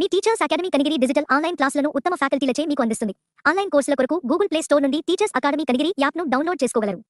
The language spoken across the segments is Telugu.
మీ teachers academy Kanigiri digital online క్లాసులను ఉత్తమ ఫ్యాకల్టీలచే మీకు అందిస్తుంది. ఆన్లైన్ కోర్సుల కొరకు గూగుల్ ప్లే స్టోర్ నుండి టీచర్స్ అకాడమీ కనిగిరి యాప్ను డౌన్లోడ్ చేసుకోగలరు.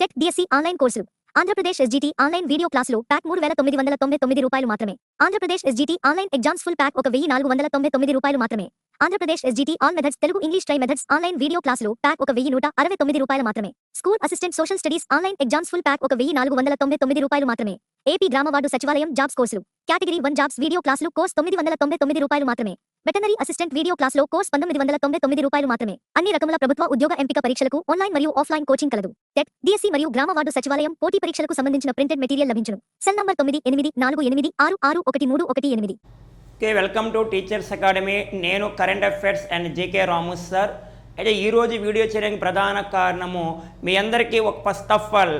టెక్ డిఎస్సి ఆన్లైన్ కోర్సులు. ఆంధ్రప్రదేశ్ ఎస్జిటి ఆన్లైన్ వీడియో క్లాసులు ప్యాక్ మూడు వేల తొమ్మిది వందల తొంభై తొమ్మిది రూపాయలు మాత్రమే. Andhra Pradesh SGT online exams full pack ఒక వెయ్యి నాలుగు వందల తొంభై తొమ్మిది రూపాయలు మాత్రమే. Andhra Pradesh SGT all methods Telugu English tri methods online video క్లాసులు ప్యాక్ ఒక వెయ్యి నూట అరవై తొమ్మిది రూపాయలు మాత్రమే. School assistant social studies online exams full pack ఒక వెయ్యి నాలుగు వందల తొంభై తొమ్మిది రూపాయలు మాత్రమే. ఏపీ గ్రామవార్డు సచివాలయం జాబ్స్ కోర్సులు. కేటగిరీ వన్ జాబ్స్ వీడియో క్లాసులు కోర్స్ తొమ్మిది వందల తొంభై తొమ్మిది రూపాయలు మాత్రమే. వెటనరీ అసిస్టెంట్ వీడియో క్లాస్లో కోర్స్ పంతొమ్మిది వందల తొంభై తొమ్మిది రూపాయలు మాత్రమే. అన్ని రకముల ప్రభుత్వ ఉద్యోగ ఎంపిక పరీక్షలకు ఆన్లైన్ మరియు ఆఫ్లైన్ కోచింగ్ కలదు. టెట్ డిఎస్సి మరియు గ్రామ వార్డు సచివాలయం పోటీ పరీక్షలకు సంబంధించిన ప్రింటెడ్ మెటీరియల్ లభించును. సెల్ నంబర్ తొమ్మిది ఎనిమిది నాలుగు ఎనిమిది ఆరు ఆరు ఒకటి మూడు ఒకటి ఎనిమిది. Okay welcome to teachers academy నేను current affairs and JK Ramu sir అయితే ఈరోజు వీడియో చేయడానికి ప్రధాన కారణము మీ అందరికీ ఒక ఫస్ట్ ఆఫ్ ఆల్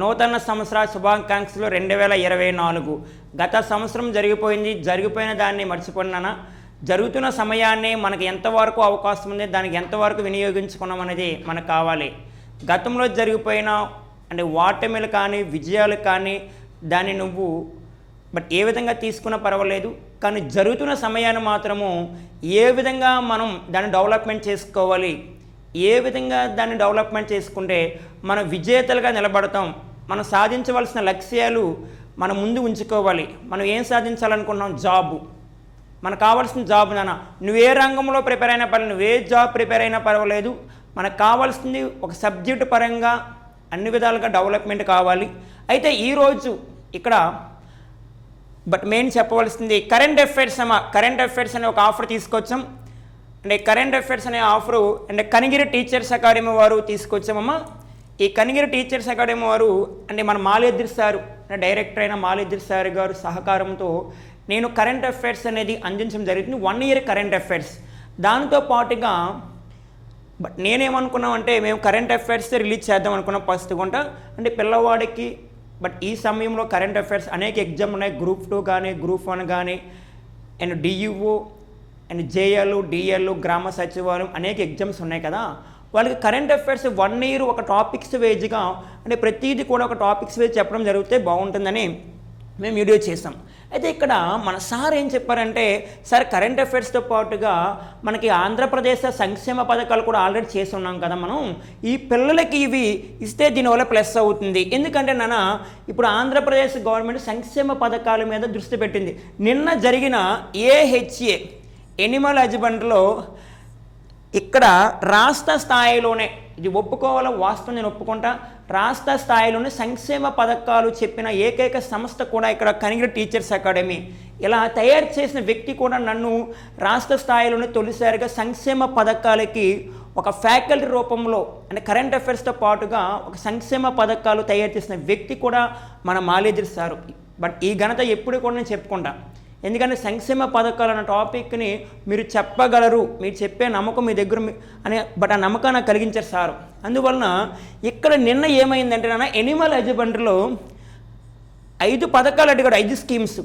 నూతన సంవత్సర శుభాకాంక్షలు రెండు వేల ఇరవై నాలుగు. గత సంవత్సరం జరిగిపోయింది జరిగిపోయిన దాన్ని మర్చిపోయినా జరుగుతున్న సమయాన్ని మనకు ఎంతవరకు అవకాశం ఉంది దానికి ఎంతవరకు వినియోగించుకున్నాం అనేది మనకు కావాలి. గతంలో జరిగిపోయిన అంటే ఓటమిలు కానీ విజయాలు కానీ దాన్ని నువ్వు బట్ ఏ విధంగా తీసుకున్నా పర్వాలేదు. కానీ జరుగుతున్న సమయాన్ని మాత్రము ఏ విధంగా మనం దాన్ని డెవలప్మెంట్ చేసుకోవాలి ఏ విధంగా దాన్ని డెవలప్మెంట్ చేసుకుంటే మనం విజేతలుగా నిలబడతాం మనం సాధించవలసిన లక్ష్యాలు మనం ముందు ఉంచుకోవాలి. మనం ఏం సాధించాలనుకున్నాం జాబు. మనకు కావాల్సిన జాబ్ నాన్న. నువ్వు ఏ రంగంలో ప్రిపేర్ అయినా పర్లేదు నువ్వు ఏ జాబ్ ప్రిపేర్ అయినా పర్వాలేదు. మనకు కావాల్సింది ఒక సబ్జెక్ట్ పరంగా అన్ని విధాలుగా డెవలప్మెంట్ కావాలి. అయితే ఈరోజు ఇక్కడ బట్ మెయిన్ చెప్పవలసింది కరెంట్ అఫైర్స్ అమ్మ కరెంట్ అఫైర్స్ అనే ఒక ఆఫర్ తీసుకొచ్చాం. అంటే కరెంట్ అఫైర్స్ అనే ఆఫరు అంటే కనిగిరి టీచర్స్ అకాడమీ వారు తీసుకొచ్చామమ్మా ఈ కనిగిరి టీచర్స్ అకాడమీ వారు అంటే మన మాలేద్రి సార్ డైరెక్టర్ అయిన మాలేద్రి సార్ గారు సహకారంతో నేను కరెంట్ అఫైర్స్ అనేది అందించడం జరుగుతుంది వన్ ఇయర్ కరెంట్ అఫైర్స్ దాంతో పాటుగా బట్ నేనేమనుకున్నాం అంటే మేము కరెంట్ అఫైర్స్ రిలీజ్ చేద్దాం అనుకున్నాం ఫస్ట్ గుంట అంటే పిల్లవాడికి బట్ ఈ సమయంలో కరెంట్ అఫైర్స్ అనేక ఎగ్జామ్ ఉన్నాయి. గ్రూప్ టూ కానీ గ్రూప్ వన్ కానీ అండ్ డియుఓ అండ్ జేఎల్ డిఎల్ గ్రామ సచివాలయం అనేక ఎగ్జామ్స్ ఉన్నాయి కదా. వాళ్ళకి కరెంట్ అఫైర్స్ వన్ ఇయర్ ఒక టాపిక్స్ వేజ్గా అంటే ప్రతిదీ కూడా ఒక టాపిక్స్ వేజ్ చెప్పడం జరిగితే బాగుంటుందని మేము వీడియో చేసాం. అయితే ఇక్కడ మన సార్ ఏం చెప్పారంటే సార్ కరెంట్ అఫైర్స్తో పాటుగా మనకి ఆంధ్రప్రదేశ్ సంక్షేమ పథకాలు కూడా ఆల్రెడీ చేసి ఉన్నాం కదా మనం. ఈ పిల్లలకి ఇవి ఇస్తే దీనివల్ల ప్లస్ అవుతుంది. ఎందుకంటే నాన్న ఇప్పుడు ఆంధ్రప్రదేశ్ గవర్నమెంట్ సంక్షేమ పథకాల మీద దృష్టి పెట్టింది. నిన్న జరిగిన ఏహెచ్ఏ ఎనిమల్ హజ్బండ్లో ఇక్కడ రాష్ట్ర స్థాయిలోనే ఇది ఒప్పుకోవాల? వాస్తవం నేను ఒప్పుకుంటా. రాష్ట్ర స్థాయిలోనే సంక్షేమ పథకాలు చెప్పిన ఏకైక సంస్థ కూడా ఇక్కడ కనిగిరి టీచర్స్ అకాడమీ. ఇలా తయారు చేసిన వ్యక్తి కూడా నన్ను రాష్ట్ర స్థాయిలోనే తొలిసారిగా సంక్షేమ పథకాలకి ఒక ఫ్యాకల్టీ రూపంలో అంటే కరెంట్ అఫైర్స్తో పాటుగా ఒక సంక్షేమ పథకాలు తయారు చేసిన వ్యక్తి కూడా మన మాలేజర్ సారు. బట్ ఈ ఘనత ఎప్పుడు కూడా నేను చెప్పుకుంటా. ఎందుకంటే సంక్షేమ పథకాలు అన్న టాపిక్ని మీరు చెప్పగలరు మీరు చెప్పే నమ్మకం మీ దగ్గర మీ- అనే బట్ ఆ నమ్మకం నాకు కలిగించారు సార్. అందువలన ఇక్కడ నిన్న ఏమైందంటే నాన్న ఎనిమల్ హజ్బండ్రీలో ఐదు పథకాలు అడిగాడు ఐదు స్కీమ్స్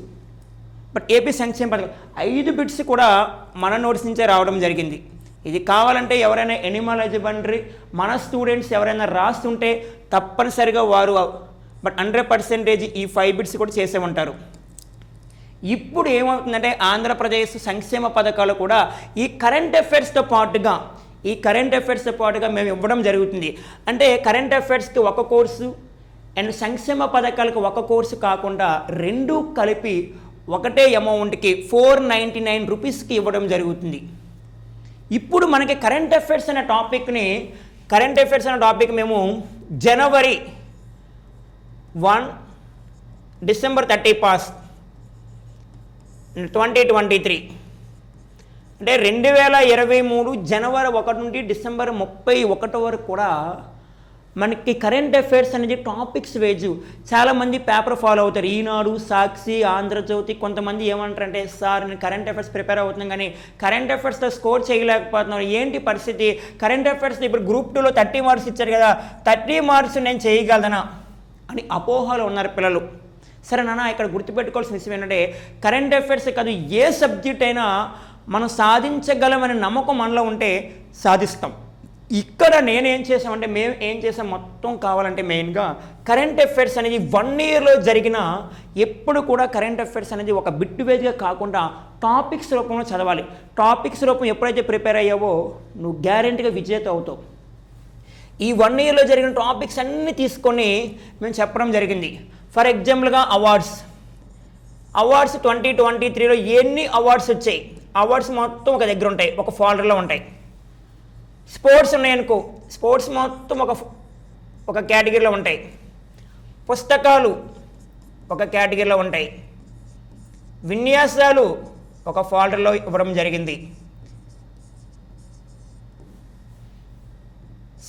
బట్ ఏపీ సంక్షేమ పథకం ఐదు బిట్స్ కూడా మన నోట్స్ నుంచే రావడం జరిగింది. ఇది కావాలంటే ఎవరైనా ఎనిమల్ హజ్బండ్రీ మన స్టూడెంట్స్ ఎవరైనా రాస్తుంటే తప్పనిసరిగా వారు బట్ హండ్రెడ్ పర్సెంటేజ్ ఈ ఫైవ్ బిట్స్ కూడా చేసే ఉంటారు ఇప్పుడు ఏమవుతుందంటే ఆంధ్రప్రదేశ్ సంక్షేమ పథకాలు కూడా ఈ కరెంట్ అఫైర్స్తో పాటుగా ఈ కరెంట్ అఫైర్స్తో పాటుగా మేము ఇవ్వడం జరుగుతుంది. అంటే కరెంట్ అఫైర్స్కి ఒక కోర్సు అండ్ సంక్షేమ పథకాలకు ఒక కోర్సు కాకుండా రెండు కలిపి ఒకటే అమౌంట్కి ఫోర్ నైంటీ నైన్ రూపీస్కి ఇవ్వడం జరుగుతుంది. ఇప్పుడు మనకి కరెంట్ అఫైర్స్ అనే టాపిక్ని కరెంట్ అఫైర్స్ అనే టాపిక్ మేము January one December thirty first twenty twenty three. అంటే రెండు వేల ఇరవై మూడు జనవరి ఒకటి నుండి డిసెంబర్ ముప్పై ఒకటి వరకు కూడా మనకి కరెంట్ అఫైర్స్ అనేది టాపిక్స్ వేజ్. చాలామంది పేపర్ ఫాలో అవుతారు. ఈనాడు సాక్షి ఆంధ్రజ్యోతి కొంతమంది ఏమంటారంటే సార్ నేను కరెంట్ అఫైర్స్ ప్రిపేర్ అవుతున్నాను కానీ కరెంట్ అఫైర్స్లో స్కోర్ చేయలేకపోతున్నాను ఏంటి పరిస్థితి? కరెంట్ అఫైర్స్ ఇప్పుడు గ్రూప్ టూలో థర్టీ మార్క్స్ ఇచ్చారు కదా థర్టీ మార్క్స్ నేను చేయగలనా? అని అపోహలో ఉన్నారు పిల్లలు. సరే నాన్న ఇక్కడ గుర్తుపెట్టుకోవాల్సిన విషయం ఏంటంటే కరెంట్ అఫైర్స్ కాదు ఏ సబ్జెక్ట్ అయినా మనం సాధించగలమనే నమ్మకం మనలో ఉంటే సాధిస్తాం. ఇక్కడ నేనేం చేసామంటే మేము ఏం చేసాం మొత్తం కావాలంటే మెయిన్గా కరెంట్ అఫైర్స్ అనేది వన్ ఇయర్లో జరిగిన ఎప్పుడు కూడా కరెంట్ అఫైర్స్ అనేది ఒక బిట్ వేజ్గా కాకుండా టాపిక్స్ రూపంలో చదవాలి. టాపిక్స్ రూపం ఎప్పుడైతే ప్రిపేర్ అయ్యావో నువ్వు గ్యారెంటీగా విజేత అవుతావు. ఈ వన్ ఇయర్లో జరిగిన టాపిక్స్ అన్నీ తీసుకొని మేము చెప్పడం జరిగింది. ఫర్ ఎగ్జాంపుల్గా అవార్డ్స్. అవార్డ్స్ ట్వంటీ ట్వంటీ త్రీలో ఎన్ని అవార్డ్స్ వచ్చాయి? అవార్డ్స్ మొత్తం ఒక దగ్గర ఉంటాయి ఒక ఫోల్డర్లో ఉంటాయి. స్పోర్ట్స్ ఉన్నాయనుకో స్పోర్ట్స్ మొత్తం ఒక ఒక కేటగిరీలో ఉంటాయి. పుస్తకాలు ఒక కేటగిరీలో ఉంటాయి. విన్యాసాలు ఒక ఫోల్డర్లో ఇవ్వడం జరిగింది.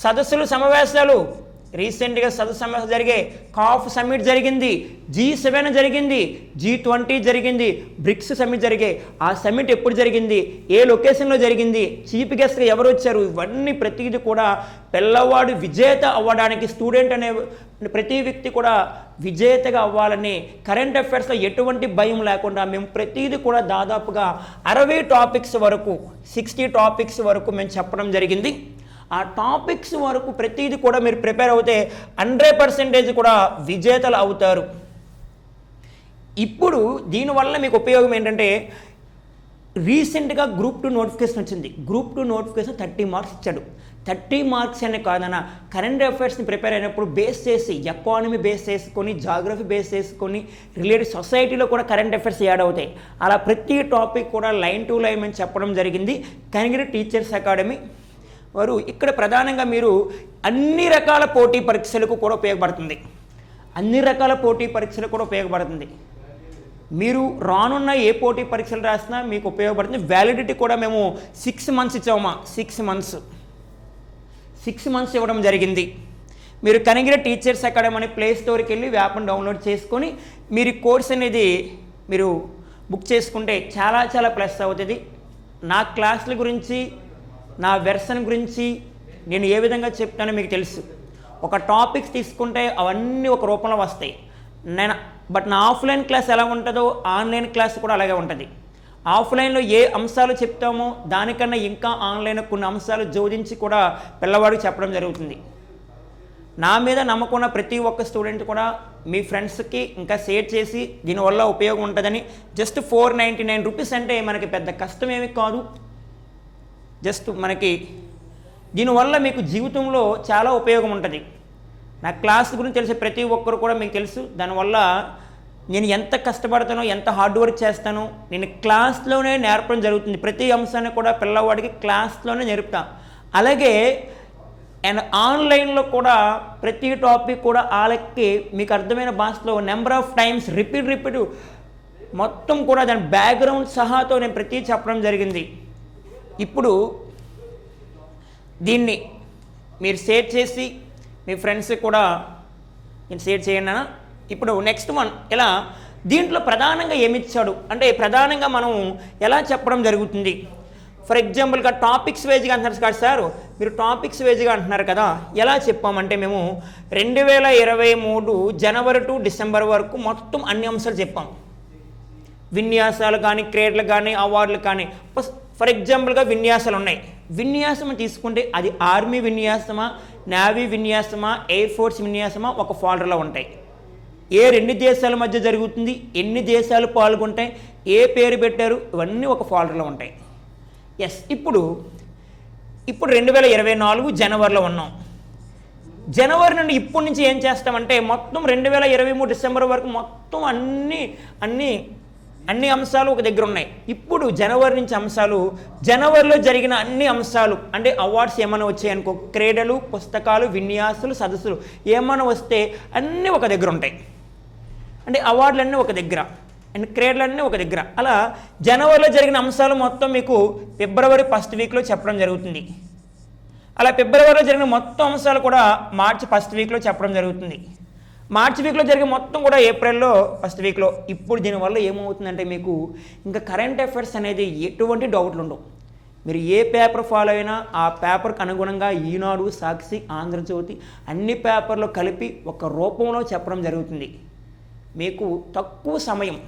సదస్సులు సమావేశాలు రీసెంట్గా సదస్సు సమావేశం జరిగే కాఫ్ సమ్మిట్ జరిగింది జీ సెవెన్ జరిగింది జీ ట్వంటీ జరిగింది బ్రిక్స్ సమ్మిట్ జరిగే ఆ సమ్మిట్ ఎప్పుడు జరిగింది ఏ లొకేషన్లో జరిగింది చీఫ్ గెస్ట్గా ఎవరు వచ్చారు ఇవన్నీ ప్రతిదీ కూడా పిల్లవాడు విజేత అవ్వడానికి స్టూడెంట్ అనే ప్రతి వ్యక్తి కూడా విజేతగా అవ్వాలని కరెంట్ అఫైర్స్లో ఎటువంటి భయం లేకుండా మేము ప్రతిదీ కూడా దాదాపుగా అరవై టాపిక్స్ వరకు సిక్స్టీ టాపిక్స్ వరకు మేము చెప్పడం జరిగింది. ఆ టాపిక్స్ వరకు ప్రతిదీ కూడా మీరు ప్రిపేర్ అవుతే హండ్రెడ్ పర్సెంటేజ్ కూడా విజేతలు అవుతారు. ఇప్పుడు దీనివల్ల మీకు ఉపయోగం ఏంటంటే రీసెంట్గా గ్రూప్ టూ నోటిఫికేషన్ వచ్చింది. Group two notification thirty marks ఇచ్చాడు. థర్టీ మార్క్స్ అనే కాదన్న కరెంట్ అఫైర్స్ని ప్రిపేర్ అయినప్పుడు బేస్ చేసి ఎకానమీ బేస్ చేసుకొని జాగ్రఫీ బేస్ చేసుకొని రిలేటెడ్ సొసైటీలో కూడా కరెంట్ అఫైర్స్ యాడ్ అవుతాయి. అలా ప్రతి టాపిక్ కూడా లైన్ టు లైన్ అని చెప్పడం జరిగింది. కనిగిరి టీచర్స్ అకాడమీ వారు ఇక్కడ ప్రధానంగా మీరు అన్ని రకాల పోటీ పరీక్షలకు కూడా ఉపయోగపడుతుంది. అన్ని రకాల పోటీ పరీక్షలకు కూడా ఉపయోగపడుతుంది. మీరు రానున్న ఏ పోటీ పరీక్షలు రాసినా మీకు ఉపయోగపడుతుంది. వ్యాలిడిటీ కూడా మేము సిక్స్ మంత్స్ ఇచ్చామా సిక్స్ మంత్స్ సిక్స్ మంత్స్ ఇవ్వడం జరిగింది. మీరు కనిగిరి టీచర్స్ అకాడమీ అని ప్లే స్టోర్కి వెళ్ళి యాప్ను డౌన్లోడ్ చేసుకొని మీరు కోర్స్ అనేది మీరు బుక్ చేసుకుంటే చాలా చాలా ప్లస్ అవుతుంది. నా క్లాసుల గురించి నా వెర్షన్ గురించి నేను ఏ విధంగా చెప్తానో మీకు తెలుసు. ఒక టాపిక్స్ తీసుకుంటే అవన్నీ ఒక రూపంలో వస్తాయి. నేను బట్ నా ఆఫ్లైన్ క్లాస్ ఎలా ఉంటుందో ఆన్లైన్ క్లాస్ కూడా అలాగే ఉంటుంది. ఆఫ్లైన్లో ఏ అంశాలు చెప్తామో దానికన్నా ఇంకా ఆన్లైన్ కొన్ని అంశాలు జోడించి కూడా పిల్లవాడికి చెప్పడం జరుగుతుంది. నా మీద నమ్మకున్న ప్రతి ఒక్క స్టూడెంట్ కూడా మీ ఫ్రెండ్స్కి ఇంకా షేర్ చేసి దీనివల్ల ఉపయోగం ఉంటుందని just four ninety nine rupees అంటే మనకి పెద్ద కష్టం ఏమి కాదు. జస్ట్ మనకి దీనివల్ల మీకు జీవితంలో చాలా ఉపయోగం ఉంటుంది. నా క్లాస్ గురించి తెలిసే ప్రతి ఒక్కరు కూడా మీకు తెలుసు. దానివల్ల నేను ఎంత కష్టపడతానో ఎంత హార్డ్ వర్క్ చేస్తానో నేను క్లాస్లోనే నేర్పడం జరుగుతుంది. ప్రతి అంశాన్ని కూడా పిల్లవాడికి క్లాస్లోనే నేర్పుతా. అలాగే అండ్ ఆన్లైన్లో కూడా ప్రతి టాపిక్ కూడా వాళ్ళకి మీకు అర్థమైన భాషలో number of times repeat repeat మొత్తం కూడా దాని బ్యాక్గ్రౌండ్ సహాతో నేను ప్రతి చెప్పడం జరిగింది. ఇప్పుడు దీన్ని మీరు షేర్ చేసి మీ ఫ్రెండ్స్ కూడా నేను షేర్ చేయండి ఇప్పుడు నెక్స్ట్ వన్ ఇలా దీంట్లో ప్రధానంగా ఏమి ఇచ్చాడు అంటే ప్రధానంగా మనం ఎలా చెప్పడం జరుగుతుంది? ఫర్ ఎగ్జాంపుల్గా టాపిక్స్ వేజ్గా అంటున్నారు కాదు సార్ మీరు టాపిక్స్ వేజ్గా అంటున్నారు కదా ఎలా చెప్పామంటే మేము రెండు వేల ఇరవై మూడు జనవరి టు డిసెంబర్ వరకు మొత్తం అన్ని అంశాలు చెప్పాం. విన్యాసాలు కానీ క్రీడలు కానీ అవార్డులు కానీ. ఫర్ ఎగ్జాంపుల్గా విన్యాసాలు ఉన్నాయి. విన్యాసం తీసుకుంటే అది ఆర్మీ విన్యాసమా నేవీ విన్యాసమా ఎయిర్ ఫోర్స్ విన్యాసమా ఒక ఫోల్డర్లో ఉంటాయి. ఏ రెండు దేశాల మధ్య జరుగుతుంది ఎన్ని దేశాలు పాల్గొంటాయి ఏ పేరు పెట్టారు ఇవన్నీ ఒక ఫోల్డర్లో ఉంటాయి. ఎస్ ఇప్పుడు ఇప్పుడు రెండు వేల ఇరవై నాలుగు జనవరిలో ఉన్నాం. జనవరి నుండి ఇప్పటి నుంచి ఏం చేస్తామంటే మొత్తం రెండు వేల ఇరవై మూడు డిసెంబర్ వరకు మొత్తం అన్ని అన్ని అన్ని అంశాలు ఒక దగ్గర ఉన్నాయి. ఇప్పుడు జనవరి నుంచి అంశాలు జనవరిలో జరిగిన అన్ని అంశాలు అంటే అవార్డ్స్ ఏమైనా వచ్చాయనుకో క్రీడలు పుస్తకాలు విన్యాసాలు సదస్సులు ఏమైనా వస్తే అన్నీ ఒక దగ్గర ఉంటాయి. అంటే అవార్డులన్నీ ఒక దగ్గర అండ్ క్రీడలన్నీ ఒక దగ్గర. అలా జనవరిలో జరిగిన అంశాలు మొత్తం మీకు ఫిబ్రవరి ఫస్ట్ వీక్లో చెప్పడం జరుగుతుంది. అలా ఫిబ్రవరిలో జరిగిన మొత్తం అంశాలు కూడా మార్చి ఫస్ట్ వీక్లో చెప్పడం జరుగుతుంది. మార్చి వీక్లో జరిగే మొత్తం కూడా ఏప్రిల్లో ఫస్ట్ వీక్లో. ఇప్పుడు దీనివల్ల ఏమవుతుందంటే మీకు ఇంకా కరెంట్ అఫైర్స్ అనేది ఎటువంటి డౌట్లు ఉండవు. మీరు ఏ పేపర్ ఫాలో అయినా ఆ పేపర్కి అనుగుణంగా ఈనాడు సాక్షి ఆంధ్రజ్యోతి అన్ని పేపర్లు కలిపి ఒక రూపంలో చెప్పడం జరుగుతుంది. మీకు తక్కువ సమయం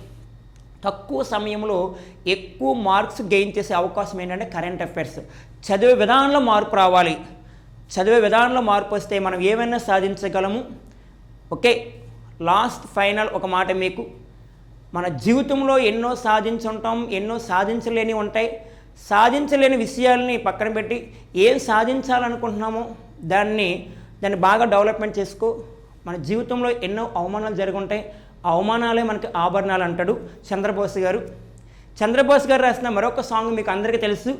తక్కువ సమయంలో ఎక్కువ మార్క్స్ గెయిన్ చేసే అవకాశం ఏంటంటే కరెంట్ అఫైర్స్. చదివే విధానంలో మార్పు రావాలి. చదివే విధానంలో మార్పు వస్తే మనం ఏమైనా సాధించగలము? ఓకే లాస్ట్ ఫైనల్ ఒక మాట మీకు. మన జీవితంలో ఎన్నో సాధించుంటాం ఎన్నో సాధించలేని ఉంటాయి. సాధించలేని విషయాల్ని పక్కన పెట్టి ఏం సాధించాలనుకుంటున్నామో దాన్ని దాన్ని బాగా డెవలప్మెంట్ చేసుకో. మన జీవితంలో ఎన్నో అవమానాలు జరుగుంటాయి. అవమానాలే మనకి ఆభరణాలు అంటాడు చంద్రబోస్ గారు. చంద్రబోస్ గారు రాసిన మరొక సాంగ్ మీకు అందరికీ తెలుసు.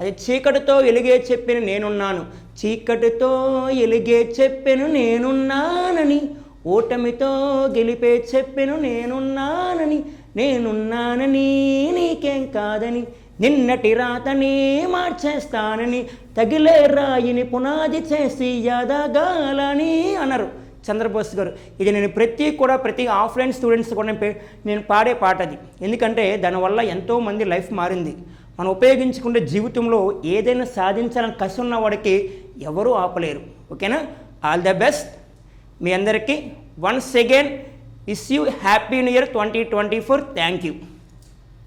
అది చీకటితో ఎలిగే చెప్పిన నేనున్నాను. చీకటితో ఎలిగే చెప్పెను నేనున్నానని ఓటమితో గెలిపే చెప్పెను నేనున్నానని నేనున్నానని నీకేం కాదని నిన్నటి రాతని మార్చేస్తానని తగిలే రాయిని పునాది చేసి యాదగాలని అన్నారు చంద్రబోస్ గారు ఇది నేను ప్రతి కూడా ప్రతి ఆఫ్లైన్ స్టూడెంట్స్ కూడా నేను పాడే పాట అది. ఎందుకంటే దానివల్ల ఎంతోమంది లైఫ్ మారింది. మనం ఉపయోగించుకునే జీవితంలో ఏదైనా సాధించాలని కసి ఉన్న వాడికి ఎవరూ ఆపలేరు. ఓకేనా? All the best. మీ అందరికీ once again wish you happy new year twenty twenty four. Thank you.